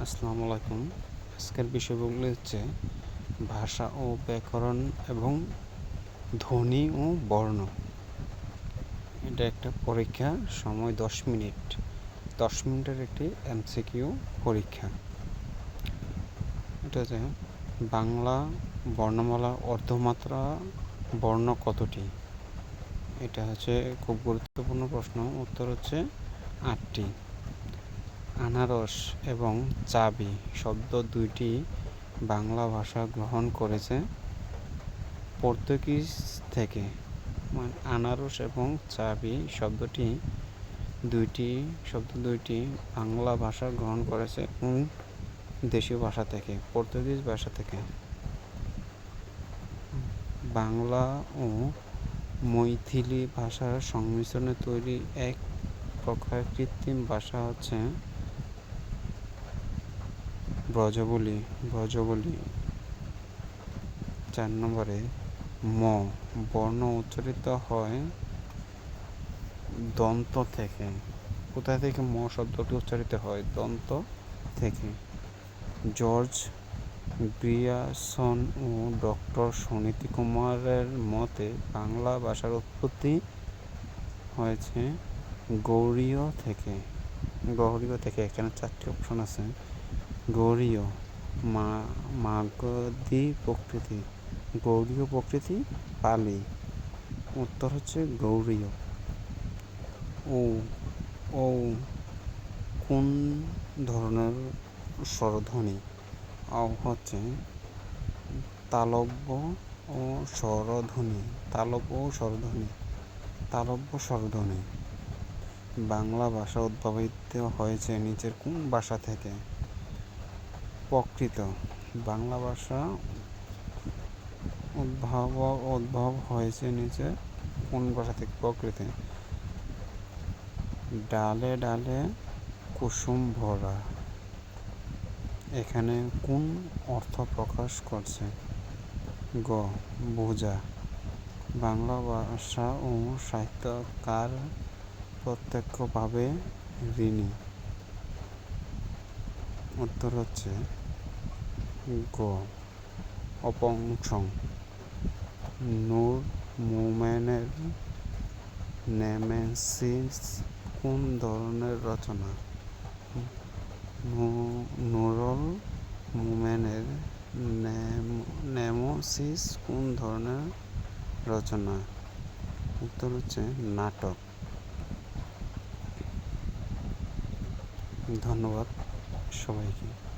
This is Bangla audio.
আসসালামু আলাইকুম। আজকের বিষয়গুলি হচ্ছে ভাষা ও ব্যাকরণ এবং ধ্বনি ও বর্ণ। এটা একটা পরীক্ষা, সময় দশ মিনিট। দশ মিনিটের একটি এমসিকিউ পরীক্ষা। এটা হচ্ছে বাংলা বর্ণমালা অর্ধমাত্রা বর্ণ কতটি? এটা হচ্ছে খুব গুরুত্বপূর্ণ প্রশ্ন। উত্তর হচ্ছে আটটি। আনারস এবং চাবি শব্দ দুইটি বাংলা ভাষা গ্রহণ করেছে পর্তুগিজ থেকে। মানে আনারস এবং চাবি শব্দটি দুইটি, শব্দ দুইটি বাংলা ভাষা গ্রহণ করেছে কোন দেশীয় ভাষা থেকে, পর্তুগিজ ভাষা থেকে। বাংলা ও মৈথিলি ভাষার সংমিশ্রণে তৈরি এক প্রকার কৃত্রিম ভাষা হচ্ছে ব্রজবলি ব্রজবলি। চার নম্বরে ম, বর্ণ উচ্চারিত হয় দন্ত থেকে। কোথায় থেকে ম শব্দটি উচ্চারিত হয়? দন্ত থেকে। জর্জ গ্রিয়াসন ও ডক্টর সুনীতি কুমারের মতে বাংলা ভাষার উৎপত্তি হয়েছে গৌরীয় থেকে। গৌরীয় থেকে এখানে চারটি অপশন আছে। গৌরীয় মাগধী প্রকৃতি। গৌরীয় প্রকৃতি পালি। উত্তর হচ্ছে গৌরীয়। ও ও কোন ধরনের স্বরধ্বনি? হচ্ছে তালব্য ও স্বরধ্বনি, তালব্য ও স্বরধ্বনি, তালব্য স্বরধ্বনি। বাংলা ভাষা উদ্ভাবিত হয়েছে নিচের কোন ভাষা থেকে? প্রকৃত বাংলা ভাষা উদ্ভব উদ্ভব হয়েছে নিচে কোন ভাষা থেকে প্রকৃতি ডালে ডালে কুসুম ভরা। এখানে কোন অর্থ প্রকাশ করছে? গ, বোঝা। বাংলা ভাষা ও সাহিত্য কার প্রত্যক্ষভাবে ঋণী। উত্তর হচ্ছে গ অপংসং নূর মোমেনের নেমেসিস কোন ধরনের রচনা? নুরল মোমেনের নেমোসিস কোন ধরনের রচনা? উত্তর হচ্ছে নাটক। ধন্যবাদ সবাইকে।